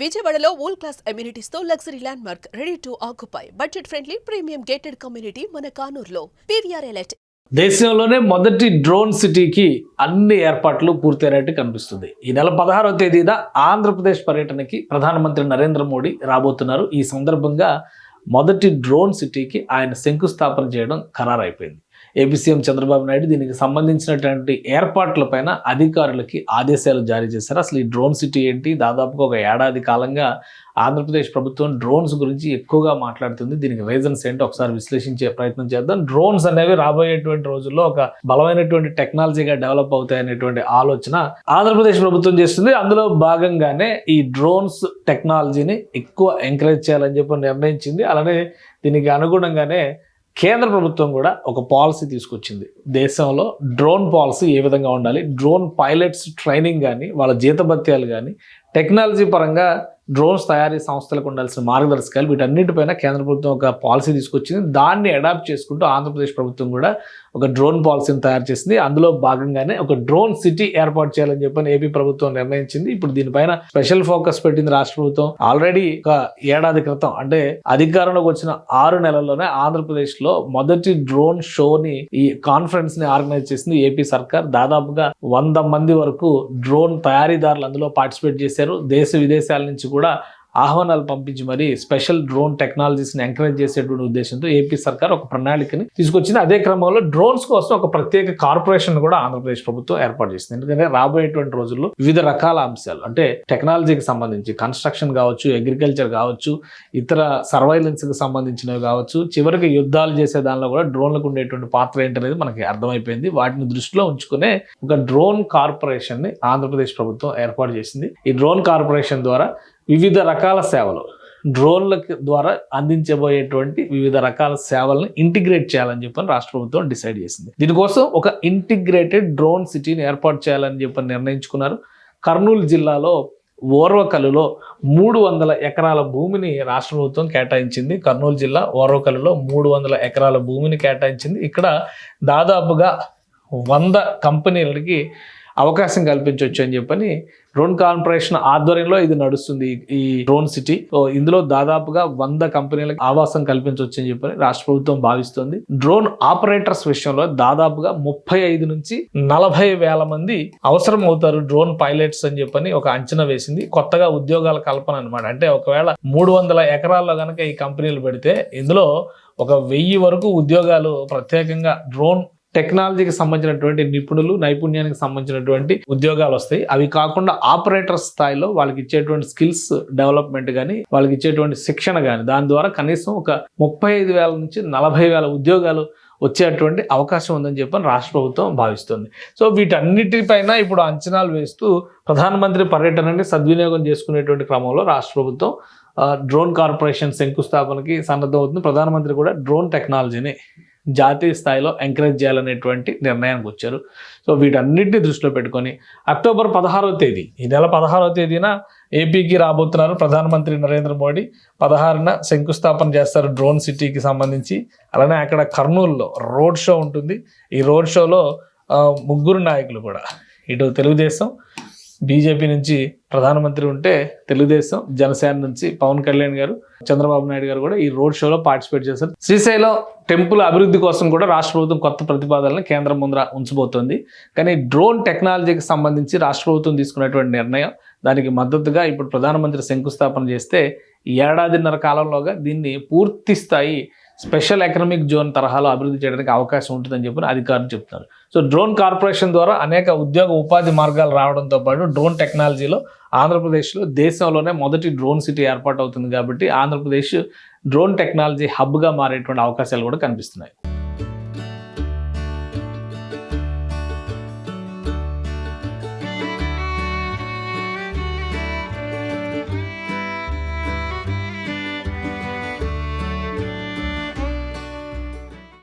విజయవాడలో world class అమ్యూనిటీస్తో luxury land mark ready to occupy. Budget friendly premium gated community మన కానూరులో. PVR elite దేశంలోనే మొదటి డ్రోన్ సిటీకి అన్ని ఏర్పాట్లు పూర్తయినట్టు కనిపిస్తుంది. ఈ నెల పదహారవ తేదీన ఆంధ్రప్రదేశ్ పర్యటనకి ప్రధానమంత్రి నరేంద్ర మోడీ రాబోతున్నారు. ఈ సందర్భంగా మొదటి డ్రోన్ సిటీకి ఆయన శంకుస్థాపన చేయడం ఖరారైపోయింది. ఏపీ సీఎం చంద్రబాబు నాయుడు దీనికి సంబంధించినటువంటి ఏర్పాట్లపైన అధికారులకి ఆదేశాలు జారీ చేశారు. అసలు ఈ డ్రోన్ సిటీ ఏంటి? దాదాపుగా ఒక ఏడాది కాలంగా ఆంధ్రప్రదేశ్ ప్రభుత్వం డ్రోన్స్ గురించి ఎక్కువగా మాట్లాడుతుంది. దీనికి రీజన్స్ ఏంటో ఒకసారి విశ్లేషించే ప్రయత్నం చేద్దాం. డ్రోన్స్ అనేవి రాబోయేటువంటి రోజుల్లో ఒక బలమైనటువంటి టెక్నాలజీగా డెవలప్ అవుతాయనేటువంటి ఆలోచన ఆంధ్రప్రదేశ్ ప్రభుత్వం చేస్తుంది. అందులో భాగంగానే ఈ డ్రోన్స్ టెక్నాలజీని ఎక్కువ ఎంకరేజ్ చేయాలని చెప్పి నిర్ణయించింది. అలానే దీనికి అనుగుణంగానే కేంద్ర ప్రభుత్వం కూడా ఒక పాలసీ తీసుకొచ్చింది. దేశంలో డ్రోన్ పాలసీ ఏ విధంగా ఉండాలి? డ్రోన్ పైలట్స్ ట్రైనింగ్ కానీ వాళ్ళ జీతభత్యాలు కానీ టెక్నాలజీ పరంగా డ్రోన్స్ తయారీ సంస్థలకు ఉండాల్సిన మార్గదర్శకాలు వీటన్నిటిపైన కేంద్ర ప్రభుత్వం ఒక పాలసీ తీసుకొచ్చింది. దాన్ని అడాప్ట్ చేసుకుంటూ ఆంధ్రప్రదేశ్ ప్రభుత్వం కూడా ఒక డ్రోన్ పాలసీని తయారు చేసింది. అందులో భాగంగానే ఒక డ్రోన్ సిటీ ఏర్పాటు చేయాలని చెప్పని ఏపీ ప్రభుత్వం నిర్ణయించింది. ఇప్పుడు దీనిపైన స్పెషల్ ఫోకస్ పెట్టింది రాష్ట్ర ప్రభుత్వం. ఆల్రెడీ ఒక ఏడాది క్రితం అంటే అధికారంలోకి వచ్చిన ఆరు నెలల్లోనే ఆంధ్రప్రదేశ్లో మొదటి డ్రోన్ షోని ఈ కాన్ఫరెన్స్ని ఆర్గనైజ్ చేసింది ఏపీ సర్కార్. దాదాపుగా వంద మంది వరకు డ్రోన్ తయారీదారులు అందులో పార్టిసిపేట్ చేశారు. దేశ విదేశాల నుంచి కూడా ఆహ్వానాలు పంపించి మరి స్పెషల్ డ్రోన్ టెక్నాలజీస్ని ఎంకరేజ్ చేసేటువంటి ఉద్దేశంతో ఏపీ సర్కార్ ఒక ప్రణాళికని తీసుకొచ్చింది. అదే క్రమంలో డ్రోన్స్ కోసం ఒక ప్రత్యేక కార్పొరేషన్ కూడా ఆంధ్రప్రదేశ్ ప్రభుత్వం ఏర్పాటు చేసింది. ఎందుకంటే రాబోయేటువంటి రోజుల్లో వివిధ రకాల అంశాలు అంటే టెక్నాలజీకి సంబంధించి కన్స్ట్రక్షన్ కావచ్చు అగ్రికల్చర్ కావచ్చు ఇతర సర్వైలెన్స్కి సంబంధించినవి కావచ్చు చివరికి యుద్ధాలు చేసే దానిలో కూడా డ్రోన్లకు ఉండేటువంటి పాత్ర ఏంటనేది మనకి అర్థమైపోయింది. వాటిని దృష్టిలో ఉంచుకునే ఒక డ్రోన్ కార్పొరేషన్ని ఆంధ్రప్రదేశ్ ప్రభుత్వం ఏర్పాటు చేసింది. ఈ డ్రోన్ కార్పొరేషన్ ద్వారా వివిధ రకాల సేవలు. డ్రోన్ల ద్వారా అందించబోయేటువంటి వివిధ రకాల సేవలను ఇంటిగ్రేట్ చేయాలని చెప్పని రాష్ట్ర ప్రభుత్వం డిసైడ్ చేసింది. దీనికోసం ఒక ఇంటిగ్రేటెడ్ డ్రోన్ సిటీని ఏర్పాటు చేయాలని చెప్పని నిర్ణయించుకున్నారు. కర్నూలు జిల్లాలో ఓర్వకలులో మూడు వందల ఎకరాల భూమిని రాష్ట్ర ప్రభుత్వం కేటాయించింది. కర్నూలు జిల్లా ఓర్వకలులో మూడు వందల ఎకరాల భూమిని కేటాయించింది. ఇక్కడ దాదాపుగా వంద కంపెనీలకి అవకాశం కల్పించవచ్చు అని చెప్పని డ్రోన్ కార్పొరేషన్ ఆధ్వర్యంలో ఇది నడుస్తుంది ఈ డ్రోన్ సిటీ. సో ఇందులో దాదాపుగా వంద కంపెనీలకు ఆవాసం కల్పించవచ్చు అని చెప్పని రాష్ట్ర ప్రభుత్వం భావిస్తుంది. డ్రోన్ ఆపరేటర్స్ విషయంలో దాదాపుగా ముప్పై ఐదు నుంచి నలభై వేల మంది అవసరం అవుతారు డ్రోన్ పైలట్స్ అని చెప్పని ఒక అంచనా వేసింది. కొత్తగా ఉద్యోగాల కల్పన అనమాట అంటే ఒకవేళ మూడు వందల ఎకరాల్లో కనుక ఈ కంపెనీలు పెడితే ఇందులో ఒక వెయ్యి వరకు ఉద్యోగాలు ప్రత్యేకంగా డ్రోన్ టెక్నాలజీకి సంబంధించినటువంటి నిపుణులు నైపుణ్యానికి సంబంధించినటువంటి ఉద్యోగాలు వస్తాయి. అవి కాకుండా ఆపరేటర్ స్థాయిలో వాళ్ళకి ఇచ్చేటువంటి స్కిల్స్ డెవలప్మెంట్ కానీ వాళ్ళకి ఇచ్చేటువంటి శిక్షణ కానీ దాని ద్వారా కనీసం ఒక ముప్పై ఐదు వేల నుంచి నలభై వేల ఉద్యోగాలు వచ్చేటువంటి అవకాశం ఉందని చెప్పని రాష్ట్ర ప్రభుత్వం భావిస్తుంది. సో వీటన్నిటిపైన ఇప్పుడు అంచనాలు వేస్తూ ప్రధానమంత్రి పర్యటనని సద్వినియోగం చేసుకునేటువంటి క్రమంలో రాష్ట్ర ప్రభుత్వం డ్రోన్ కార్పొరేషన్ శంకుస్థాపనకి సన్నద్ధమవుతుంది. ప్రధానమంత్రి కూడా డ్రోన్ టెక్నాలజీని జాతీయ స్థాయిలో ఎంకరేజ్ చేయాలనేటువంటి నిర్ణయానికి వచ్చారు. సో వీటన్నిటిని దృష్టిలో పెట్టుకొని అక్టోబర్ పదహారవ తేదీ ఈ నెల పదహారవ తేదీన ఏపీకి రాబోతున్నారు ప్రధానమంత్రి నరేంద్ర మోడీ. పదహారున శంకుస్థాపన చేస్తారు డ్రోన్ సిటీకి సంబంధించి. అలానే అక్కడ కర్నూలులో రోడ్ షో ఉంటుంది. ఈ రోడ్ షోలో ముగ్గురు నాయకులు కూడా. ఇటు తెలుగుదేశం బీజేపీ నుంచి ప్రధానమంత్రి ఉంటే తెలుగుదేశం జనసేన నుంచి పవన్ కళ్యాణ్ గారు చంద్రబాబు నాయుడు గారు కూడా ఈ రోడ్ షోలో పార్టిసిపేట్ చేశారు. శ్రీశైలం టెంపుల్ అభివృద్ధి కోసం కూడా రాష్ట్ర ప్రభుత్వం కొత్త ప్రతిపాదనలు కేంద్రం ముందర ఉంచబోతోంది. కానీ డ్రోన్ టెక్నాలజీకి సంబంధించి రాష్ట్ర ప్రభుత్వం తీసుకున్నటువంటి నిర్ణయం దానికి మద్దతుగా ఇప్పుడు ప్రధానమంత్రి శంకుస్థాపన చేస్తే ఏడాదిన్నర కాలంలోగా దీన్ని పూర్తి స్థాయి స్పెషల్ ఎకనామిక్ జోన్ తరహాలో అభివృద్ధి చేయడానికి అవకాశం ఉంటుందని చెప్పి అధికారులు చెప్తున్నారు. సో డ్రోన్ కార్పొరేషన్ ద్వారా అనేక ఉద్యోగ ఉపాధి మార్గాలు రావడంతో పాటు డ్రోన్ టెక్నాలజీలో ఆంధ్రప్రదేశ్లో దేశంలోనే మొదటి డ్రోన్ సిటీ ఏర్పాటు అవుతుంది కాబట్టి ఆంధ్రప్రదేశ్ డ్రోన్ టెక్నాలజీ హబ్గా మారేటువంటి అవకాశాలు కూడా కనిపిస్తున్నాయి.